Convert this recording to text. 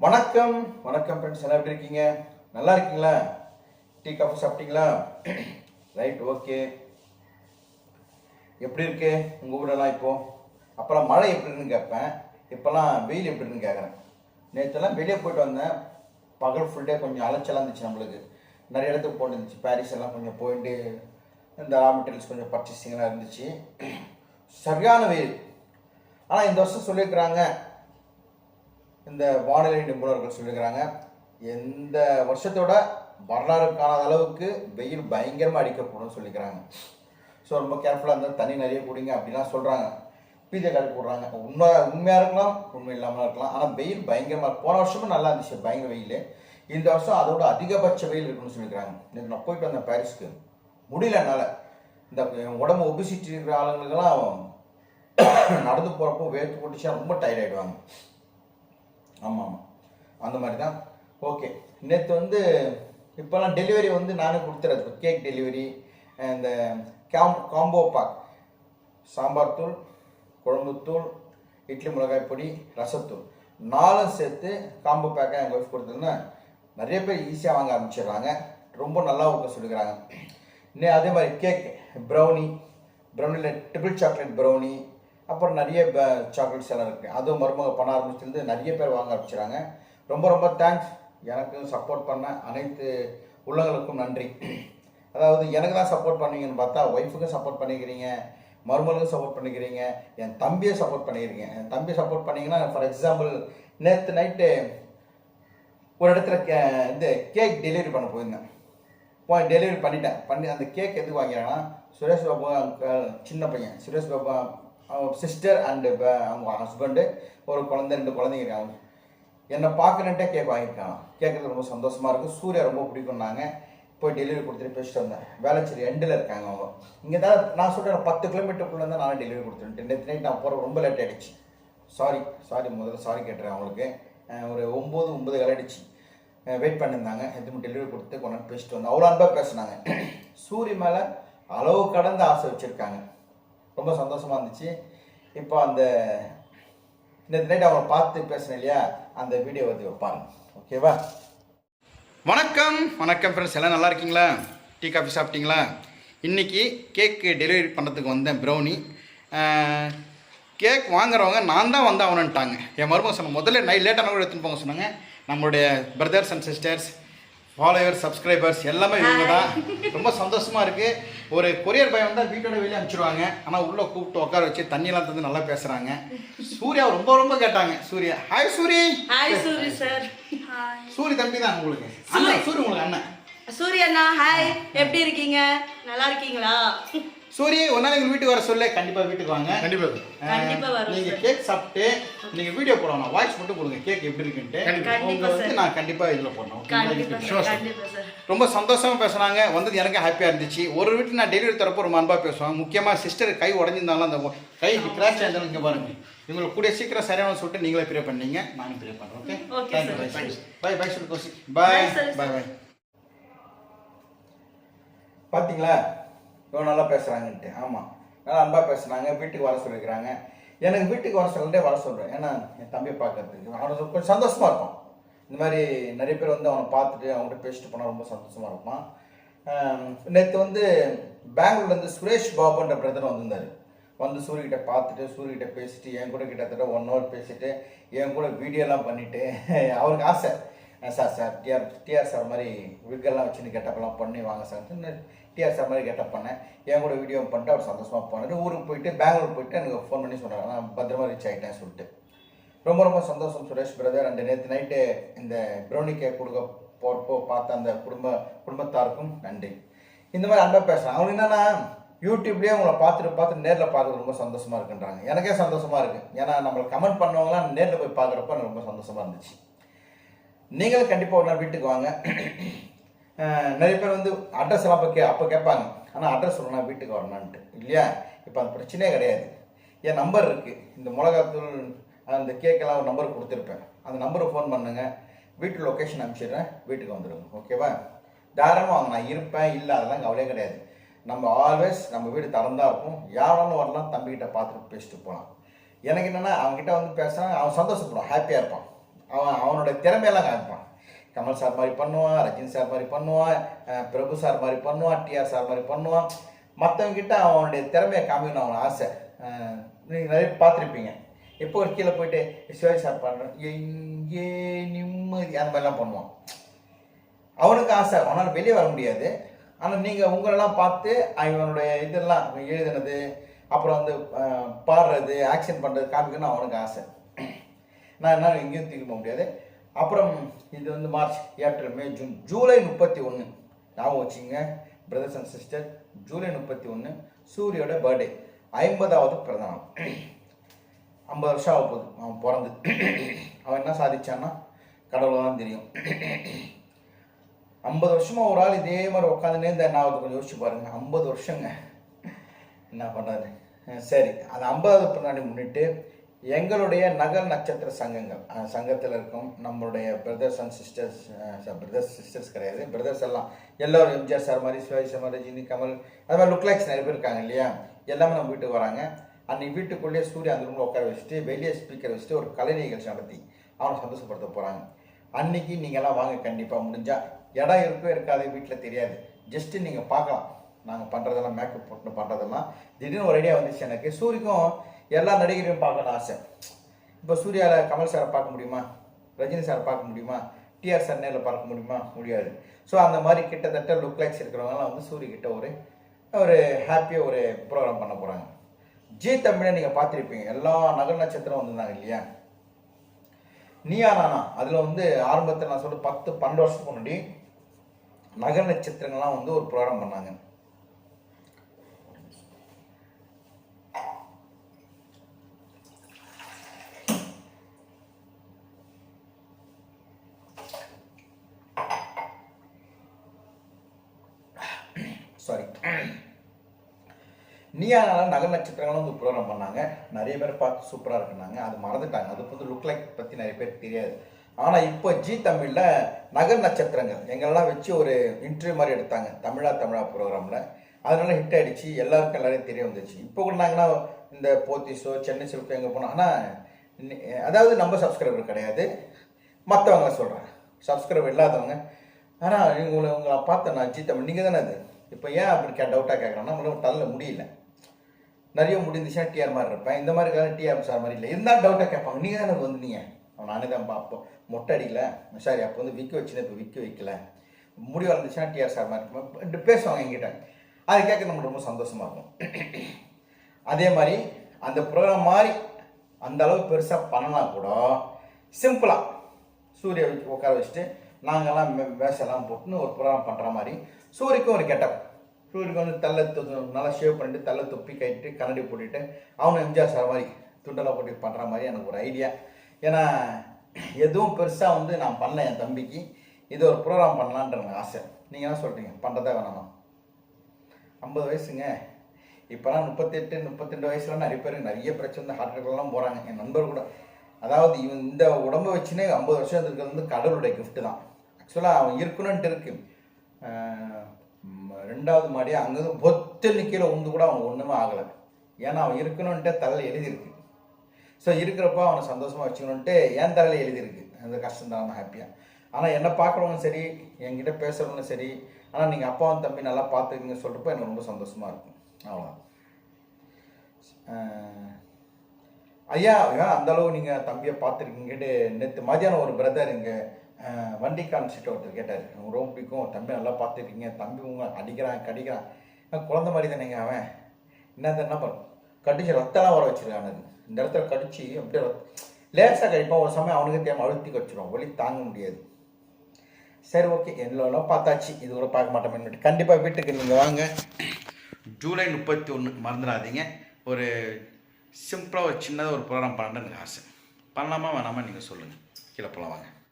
வணக்கம். வணக்கம் ஃப்ரெண்ட்ஸ் எல்லாம் எப்படி இருக்கீங்க? நல்லா இருக்கீங்களா? டீ காஃபி சாப்பிட்டீங்களா? ரைட் ஓகே எப்படி இருக்கு? உங்கள் ஊரெல்லாம் இப்போது அப்போல்லாம் மழை எப்படி இருக்குன்னு கேட்பேன். இப்போல்லாம் வெயில் எப்படி இருக்குன்னு கேட்குறேன். நேற்றுலாம் வெளியே போயிட்டு வந்தேன். பகல் ஃபுல் டே கொஞ்சம் அலைச்சலாக இருந்துச்சு நம்மளுக்கு. நிறைய இடத்துக்கு போயிட்டு இருந்துச்சு பாரிஸ் எல்லாம் கொஞ்சம் போயிட்டு இந்த ரா மெட்டீரியல்ஸ் கொஞ்சம் பர்ச்சேசிங்லாம் இருந்துச்சு. சரியான வெயில். ஆனால் இந்த வருஷம் சொல்லியிருக்கிறாங்க இந்த வானிலை நிபுணர்கள் சொல்லியிருக்கிறாங்க. எந்த வருஷத்தோட வரலாறு காணாத அளவுக்கு வெயில் பயங்கரமாக அடிக்கப்படும் சொல்லிக்கிறாங்க ஸோ ரொம்ப கேர்ஃபுல்லாக இருந்தால் தண்ணி நிறைய குடிங்க அப்படிலாம் சொல்கிறாங்க பீஜை கார்டு போடுறாங்க. உண்மை உண்மையாக இருக்கலாம் உண்மை இல்லாமல் இருக்கலாம். ஆனால் வெயில் பயங்கரமாக போன வருஷமும் நல்லா இருந்துச்சு பயங்கர வெயில். இந்த வருஷம் அதோட அதிகபட்ச வெயில் இருக்குன்னு சொல்லியிருக்கிறாங்க. நேற்று நான் போயிட்டு வந்தேன் பாரிஸ்க்கு. முடியல என்னால். இந்த உடம்பு ஒபிசிட்டி இருக்கிற ஆளுங்களுக்கெல்லாம் நடந்து போகிறப்போ வேர்த்து போட்டுச்சா ரொம்ப டயர்ட் ஆகிடுவாங்க ஆமாம் ஆமாம். அந்த மாதிரி தான். ஓகே. நேற்று வந்து இப்போல்லாம் டெலிவரி வந்து நானே கொடுத்துறது. கேக் டெலிவரி இந்த காம் காம்போ பாக் சாம்பார் தூள் குழம்புத்தூள் இட்லி மிளகாய் பொடி ரசத்தூள். நாலும் சேர்த்து காம்போ பேக்காக எங்கள் ஒய்ஃப் கொடுத்ததுன்னா நிறைய பேர் ஈஸியாக வாங்க ஆரம்பிச்சிடுறாங்க. ரொம்ப நல்லா ஊக்க சொல்லிக்கிறாங்க. இன்னும் அதே மாதிரி கேக் ப்ரௌனி ப்ரௌனியில் ட்ரிபிள் சாக்லேட் ப்ரௌனி அப்புறம் நிறைய சாக்லேட்ஸ் எல்லாம் இருக்குது அதுவும் மருமக பண்ண ஆரம்பிச்சிருந்து நிறைய பேர் வாங்க ஆரம்பிச்சிடுறாங்க ரொம்ப ரொம்ப தேங்க்ஸ் எனக்கும் சப்போர்ட் பண்ண அனைத்து உள்ளங்களுக்கும் நன்றி. அதாவது எனக்கு தான் சப்போர்ட் பண்ணீங்கன்னு பார்த்தா ஒய்ஃபுக்கும் சப்போர்ட் பண்ணிக்கிறீங்க மருமகளுக்கும் சப்போர்ட் பண்ணிக்கிறீங்க என் தம்பியை சப்போர்ட் பண்ணிக்கிறீங்க. என் தம்பியை சப்போர்ட் பண்ணிங்கன்னா ஃபார் எக்ஸாம்பிள் நேற்று நைட்டு ஒரு இடத்துல கே இந்த கேக் டெலிவரி பண்ண போயிருந்தேன். போய் டெலிவரி பண்ணிட்டேன். பண்ணி அந்த கேக் எதுக்கு வாங்கிறாங்கன்னா சுரேஷ் பாபு சின்ன பையன். சுரேஷ் பாபா சிஸ்டர் அண்டு அவங்க ஹஸ்பண்டு ஒரு குழந்தை ரெண்டு குழந்தைங்க இருக்காங்க. என்னை பார்க்கணுன்ட்டே கேக் வாங்கியிருக்காங்க. கேட்குறது ரொம்ப சந்தோஷமாக இருக்கும் சூர்யா ரொம்ப பிடிக்கும்னாங்க போய் டெலிவரி கொடுத்துட்டு பேசிட்டு வந்தேன். வேளச்சேரி எண்டில் இருக்காங்க அவங்க. இங்கே தான் நான் சொல்கிறேன் பத்து கிலோமீட்டருக்குள்ளே தான் நானும் டெலிவரி கொடுத்துருட்டேன் நேற்று நைட் நான் போகிற ரொம்ப லேட் ஆகிடுச்சு சாரி சாரி முதல்ல சாரி கேட்டுறேன் அவங்களுக்கு. ஒரு ஒம்பது ஒம்பது கலடிச்சு வெயிட் பண்ணியிருந்தாங்க. எதுவும் டெலிவரி கொடுத்து கொண்டாந்து பேசிட்டு வந்தேன். அவ்வளோ அன்பாக பேசுனாங்க. சூரிய மேலே அளவு கடந்த ஆசை வச்சுருக்காங்க. ரொம்ப சந்தோஷமாக இருந்துச்சு. இப்போ அந்த இந்த நைட் அவங்க பார்த்து பேசினேன் இல்லையா? அந்த வீடியோ வந்து பாருங்க. ஓகேவா வணக்கம். வணக்கம் ஃப்ரெண்ட்ஸ் எல்லாம் நல்லா இருக்கீங்களா? டீ காஃபி சாப்பிட்டீங்களா? இன்றைக்கி கேக்கு டெலிவரி பண்ணுறதுக்கு வந்தேன் ப்ரௌனி கேக் வாங்குறவங்க நான் தான் வந்து அவனுன்ட்டாங்க என் மருமகன் சொன்ன முதல்ல நைட் லேட்டான கூட எடுத்துன்னு போங்க சொன்னாங்க. நம்மளுடைய brothers and sisters followers subscribers எல்லாமே இவங்க தான் ரொம்ப சந்தோஷமாக இருக்குது ஒரு கொரியர் பையன் வந்தால் வீட்டோட வெளியே அனுப்பிச்சிடுவாங்க ஆனால் உள்ளே கூப்பிட்டு உட்கார வச்சு தண்ணியெல்லாம் தந்து நல்லா பேசுகிறாங்க சூர்யா ரொம்ப ரொம்ப கேட்டாங்க. Surya. Hi Suri. Hi Suri sir. Suri தம்பி தான் உங்களுக்கு. அண்ணன் சூரி உங்களுக்கு அண்ணன். சூரி அண்ணா ஹாய் எப்படி இருக்கீங்க? நல்லா இருக்கீங்களா? சூரி ஒரு நாள் எங்கள் வீட்டுக்கு வர சொல்ல. கண்டிப்பாக வீட்டுக்கு வாங்க. கண்டிப்பா. கண்டிப்பா சார். கேக் சாப்பிட்டு நீங்கள் வீடியோ போடணும். வாய்ஸ் மட்டும் கொடுங்க. கேக் எப்படி இருக்குன்ட்டு. கண்டிப்பா. கண்டிப்பா. நான் கண்டிப்பாக இதில் போடணும். கண்டிப்பா கண்டிப்பா ரொம்ப சந்தோஷமா பேசுனாங்க. வந்தது எனக்கு ஹாப்பியாக இருந்துச்சு. ஒரு வீட்டு நான் டெலிவரி தரப்போ ரொம்ப அன்பாக பேசுவாங்க. முக்கியமாக சிஸ்டர் கை உடஞ்சிருந்தாலும் அந்த கை கிராச் ஆயிருந்தாலும் இங்கே பாருங்க. இவங்களுக்கு கூடிய சீக்கிரம் சரியான சொல்லிட்டு நீங்களே ப்ரே பண்ணீங்க. நானும் ப்ரே பண்ணுறேன் ஓகே. பை பை பை சொல்லு கோசி sir. பாய் பாய் பார்த்தீங்களா இவ்வளோ நல்லா பேசுகிறாங்கன்ட்டு ஆமாம் நல்லா அன்பாக பேசுனாங்க வீட்டுக்கு வர சொல்லியிருக்கிறாங்க எனக்கு வீட்டுக்கு வர சொல்லிட்டே வர சொல்கிறேன் ஏன்னா என் தம்பியை பார்க்கறதுக்கு. அவனுக்கு கொஞ்சம் சந்தோஷமாக இருக்கும். இந்த மாதிரி நிறைய பேர் வந்து அவனை பார்த்துட்டு அவங்ககிட்ட பேசிட்டு போனால் ரொம்ப சந்தோஷமாக இருப்பான். நேற்று வந்து பெங்களூர்லேருந்து சுரேஷ் பாபுன்ற பிரதர் வந்திருந்தார். வந்து சூரியகிட்ட பார்த்துட்டு சூரியகிட்ட பேசிட்டு என் கூட கிட்டத்தட்ட ஒன் ஹவர் பேசிட்டு என் கூட வீடியோலாம் பண்ணிவிட்டு அவருக்கு ஆசை. Sir sir TR TR sir மாதிரி விக்கெல்லாம் வச்சுன்னு கெட்டப்பெல்லாம் பண்ணி வாங்க சார். டிஆர் சார் மாதிரி கேட்டப் பண்ணேன். என் கூட வீடியோ பண்ணிட்டு அவர் சந்தோஷமாக போனார். ஊருக்கு போயிட்டு பெங்களூர் போயிட்டு எனக்கு ஃபோன் பண்ணி சொன்னார். நான் பத்திரமா ரீச் ஆகிட்டேன் சொல்லிட்டு. ரொம்ப ரொம்ப சந்தோஷம் சுரேஷ் பிரதர் அண்ட் நேற்று நைட்டு இந்த ப்ரௌனி கேக் கொடுக்க போட்டோ பார்த்த அந்த குடும்ப குடும்பத்தாருக்கும் நன்றி. இந்த மாதிரி அன்பா பேசுகிறேன் அவங்க என்னன்னா யூடியூப்லேயே உங்களை பார்த்துட்டு பார்த்து நேரில் பார்க்கறது ரொம்ப சந்தோஷமாக இருக்குன்றாங்க. எனக்கே சந்தோஷமாக இருக்குது ஏன்னா நம்மளை கமெண்ட் பண்ணவங்களாம் நேரில் போய் பார்க்குறப்ப எனக்கு ரொம்ப சந்தோஷமாக இருந்துச்சு. நீங்களும் கண்டிப்பாக ஒரு நாள் வீட்டுக்கு வாங்க. நிறைய பேர் வந்து அட்ரஸ் எல்லாம் அப்போ கே அப்போ கேட்பாங்க. ஆனால் அட்ரஸ் சொல்லணும் வீட்டுக்கு வரணுன்ட்டு இல்லையா? இப்போ அந்த பிரச்சனையே கிடையாது. என் நம்பர் இருக்குது இந்த மிளகாத்தூள் அந்த கேக்கெல்லாம் ஒரு நம்பர் கொடுத்துருப்பேன். அந்த நம்பருக்கு ஃபோன் பண்ணுங்கள் வீட்டு லொக்கேஷன் அனுப்பிச்சிடுறேன். வீட்டுக்கு வந்துடுங்க. ஓகேவா தாராளமாக வாங்க. நான் இருப்பேன். இல்லை அதெல்லாம் கவலையே கிடையாது. நம்ம ஆல்வேஸ் நம்ம வீடு திறந்தா இருக்கும். யாராலும் வரலாம். தம்பிக்கிட்ட பார்த்துட்டு பேசிட்டு போகலாம். எனக்கு என்னென்னா அவங்ககிட்ட வந்து பேசினா அவன் சந்தோஷப்படுவான். ஹாப்பியாக இருப்பான். அவன் அவனோட திறமையெல்லாம் காமிப்பான். கமல் சார் மாதிரி பண்ணுவான் ரஜினி சார் மாதிரி பண்ணுவான் பிரபு சார் மாதிரி பண்ணுவான் டிஆர் சார் மாதிரி பண்ணுவான் மற்றவங்கிட்ட அவனுடைய திறமையை காமிக்கணும் அவனை ஆசை. நீங்கள் நிறைய பார்த்துருப்பீங்க. எப்போ ஒரு கீழே போயிட்டு சிவாஜி சார் பண்ணுறேன் எங்கே நிம்மதி? அந்த மாதிரிலாம் பண்ணுவான். அவனுக்கு ஆசை. அவனால் வெளியே வர முடியாது. ஆனால் நீங்கள் உங்களெல்லாம் பார்த்து இவனுடைய இதெல்லாம் எழுதுனது அப்புறம் வந்து பாடுறது ஆக்ஷன் பண்ணுறது காமிக்கணும் அவனுக்கு ஆசை. நான் என்ன எங்கேயும் தூக்கி போக முடியாது. அப்புறம் இது வந்து March April May June July முப்பத்தி ஒன்று ஞாபகம் வச்சுங்க பிரதர்ஸ் அண்ட் சிஸ்டர் ஜூலை முப்பத்தி ஒன்று சூரியோட பர்த்டே ஐம்பதாவது பிரதானம் ஐம்பது வருஷம் ஆக போகுது அவன் பிறந்து. அவன் என்ன சாதிச்சான்னா கடவுளாக தான் தெரியும். ஐம்பது வருஷமாக ஒரு ஆள் இதே மாதிரி உட்காந்துனே இந்த நான் கொஞ்சம் யோசிச்சு பாருங்க. ஐம்பது வருஷங்க. என்ன பண்ணுறாரு சரி அது ஐம்பதாவது பின்னாடி முன்னிட்டு எங்களுடைய நகல் நட்சத்திர சங்கங்கள். சங்கத்தில் இருக்கும் நம்மளுடைய brothers and sisters brothers sisters கிடையாது. பிரதர்ஸ் எல்லாம் எல்லோரும் எம்ஜிஆர் சார் மாதிரி சிவாஜி சார் மாதிரி ஜினி கமல் அது மாதிரி லுக் லைக்ஸ் நிறைய பேர் இருக்காங்க இல்லையா? எல்லாமே நம்ம வீட்டுக்கு வராங்க. அன்னைக்கு வீட்டுக்குள்ளேயே சூரிய அந்த ரூமில் உட்கார வச்சுட்டு வெளியே ஸ்பீக்கர் வச்சுட்டு ஒரு கலை நிகழ்ச்சி நடத்தி அவனை சந்தோஷப்படுத்த போகிறாங்க அன்னைக்கு நீங்கள்லாம் வாங்க கண்டிப்பாக முடிஞ்சால் இடம் இருக்கோ இருக்காது வீட்டில் தெரியாது. ஜஸ்ட்டு நீங்கள் பார்க்கலாம். நாங்கள் பண்ணுறதெல்லாம் மேக்கப் போட்டு பண்ணுறதெல்லாம் திடீர்னு ஒரு ஐடியா வந்துச்சு எனக்கு. சூரியக்கும் எல்லா நடிகரையும் பார்க்கணும்னு ஆசை. இப்போ சூர்யாவில் கமல் சாரை பார்க்க முடியுமா? ரஜினி சாரை பார்க்க முடியுமா? டிஆர் சார் நேரில் பார்க்க முடியுமா? முடியாது. ஸோ அந்த மாதிரி கிட்டத்தட்ட லுக் லைக்ஸ் இருக்கிறவங்கலாம் வந்து சூரிய கிட்ட ஒரு ஒரு ஹாப்பியாக ஒரு ப்ரோக்ராம் பண்ண போகிறாங்க ஜி தமிழை நீங்கள் பார்த்துருப்பீங்க. எல்லா நகர் நட்சத்திரம் வந்திருந்தாங்க இல்லையா? நீயா நானா? அதில் வந்து ஆரம்பத்தில் நான் சொல்ல பத்து பன்னெண்டு வருஷத்துக்கு முன்னாடி நகர் நட்சத்திரங்கள்லாம் வந்து ஒரு ப்ரோக்ராம் பண்ணாங்க சாரி நீயானால நகர் நட்சத்திரங்களும் வந்து ப்ரோக்ராம் பண்ணாங்க. நிறைய பேர் பார்த்து சூப்பராக இருக்குனாங்க அது மறந்துட்டாங்க. அது வந்து லுக் லைக் பற்றி நிறைய பேருக்கு தெரியாது. ஆனால் இப்போ ஜி தமிழில் நகர் நட்சத்திரங்கள் எங்களெல்லாம் வச்சு ஒரு இன்டர்வியூ மாதிரி எடுத்தாங்க. தமிழா தமிழா ப்ரோக்ராமில் அதனால ஹிட் ஆகிடுச்சு எல்லாருக்கும் எல்லாரையும் தெரிய வந்துச்சு. இப்போ கூட நாங்கன்னா இந்த போத்தீஸோ சென்னை சில்கோ எங்கே போனோம். ஆனால் அதாவது நம்ம சப்ஸ்கிரைபர் கிடையாது. மற்றவங்க சொல்கிறேன் சப்ஸ்கிரைபர் இல்லாதவங்க. ஆனால் உங்களை உங்களை பார்த்தேன் நான் ஜி தமிழ். நீங்கள் தானே அது? இப்போ ஏன் அப்படி கே டவுட்டாக கேட்குறேன்னா நம்மளும் தள்ள முடியல. நிறைய முடிந்துச்சுன்னா டிஆர் மாதிரி இருப்பேன். இந்த மாதிரி காலம் டிஆர் சார் மாதிரி இல்லை. இருந்தாலும் டவுட்டாக கேட்பாங்க. நீங்கள் தானே வந்து அவன் நானே தான் பார்ப்போம் மொட்டை அடிக்கல. சாரி அப்போ வந்து விற்க வச்சுன்னு இப்போ விற்க வைக்கல. முடி வளர்ந்துச்சுன்னா டிஆர் சார் மாதிரி இருக்கும் பேசுவாங்க என்கிட்ட. அது கேட்க நம்மளுக்கு ரொம்ப சந்தோஷமாக இருக்கும். அதே மாதிரி அந்த ப்ரோக்ராம் மாதிரி அந்த அளவுக்கு பெருசாக பண்ணலாம் கூட சிம்பிளாக சூரிய உட்கார வச்சுட்டு நாங்கள்லாம் மே- போட்டுன்னு ஒரு ப்ரோக்ராம் பண்ணுற மாதிரி சூரியக்கும் ஒரு கெட்டப் சூரியக்கு வந்து தள்ள நல்லா ஷேவ் பண்ணிட்டு தள்ள தொப்பி கட்டிட்டு கண்ணாடி போட்டுட்டு அவனும் எம்ஜிஆர் சார் மாதிரி துண்டெல்லாம் போட்டு பண்ணுற மாதிரி எனக்கு ஒரு ஐடியா ஏன்னா எதுவும் பெருசாக வந்து நான் பண்ணல என் தம்பிக்கு. இது ஒரு ப்ரோக்ராம் பண்ணலான்ற எனக்கு ஆசை. நீங்கள் என்ன சொல்கிறீங்க பண்ணுறதா வேணாமா? ஐம்பது வயசுங்க. இப்போலாம் முப்பத்தெட்டு முப்பத்தெண்டு வயசுல நிறைய பேர் நிறைய பிரச்சனை ஹார்ட் அட்டாக்லாம் போகிறாங்க என் நண்பர் கூட. அதாவது இவன் இந்த உடம்பை வச்சுனே ஐம்பது வருஷம் இருக்கிறது வந்து கடவுளுடைய கிஃப்ட்டு தான். ஆக்சுவலாக அவன் இருக்கணுன்ட்டு இருக்கு. ரெண்டாவது மாடி அங்கேருந்து பொத்தல் கீழே உந்து கூட அவன் ஒன்றுமே ஆகலை. ஏன்னா அவன் இருக்கணுன்ட்டு தலையில் எழுதியிருக்கு. ஸோ இருக்கிறப்ப அவனை சந்தோஷமாக வச்சுக்கணுன்ட்டு என் தலையில் எழுதியிருக்கு? அந்த கஷ்டம் தான் ஹாப்பியாக ஆனால் என்னை பார்க்குறவங்க சரி என்கிட்ட பேசுகிறவங்க சரி ஆனால் நீங்கள் அப்பாவும் தம்பி நல்லா பார்த்துக்குங்க சொல்கிறப்ப எனக்கு ரொம்ப சந்தோஷமாக இருக்கும். அவ்வளோ ஐயா ஐயா அந்த அளவு நீங்கள் தம்பியை பார்த்துருக்கீங்கட்டு நேற்று மதியானம் ஒரு பிரதர் இங்கே வண்டி காமிச்சிட்டு ஒருத்தர் கேட்டார். எனக்கு ரொம்ப பிடிக்கும். தம்பி நல்லா பார்த்துருக்கீங்க. தம்பி உங்க அடிக்கிறான் கடிக்கிறான். குழந்த மாதிரி தானேங்க அவன். என்ன என்ன பண்ணும் கடிச்சு ரத்தம்லாம் வர வச்சிருக்கான் இந்த இடத்துல கடிச்சு அப்படியே லேசாக கழிப்பான் ஒரு சமயம் அவனுக்கு தேவை அழுத்தி கடிச்சிடும் வலி தாங்க முடியாது. சரி ஓகே. எல்லாம் பார்த்தாச்சு. இது கூட பார்க்க மாட்டோம். கண்டிப்பாக வீட்டுக்கு நீங்கள் வாங்க. ஜூலை முப்பத்தி ஒன்று மறந்துடாதீங்க. ஒரு சிம்பிளாக ஒரு சின்னதாக ஒரு ப்ரோக்ராம் பண்ணணுன்னு எனக்கு ஆசை. பண்ணலாமா வேணாமா நீங்கள் சொல்லுங்கள் கீழே போகலாம் வாங்க.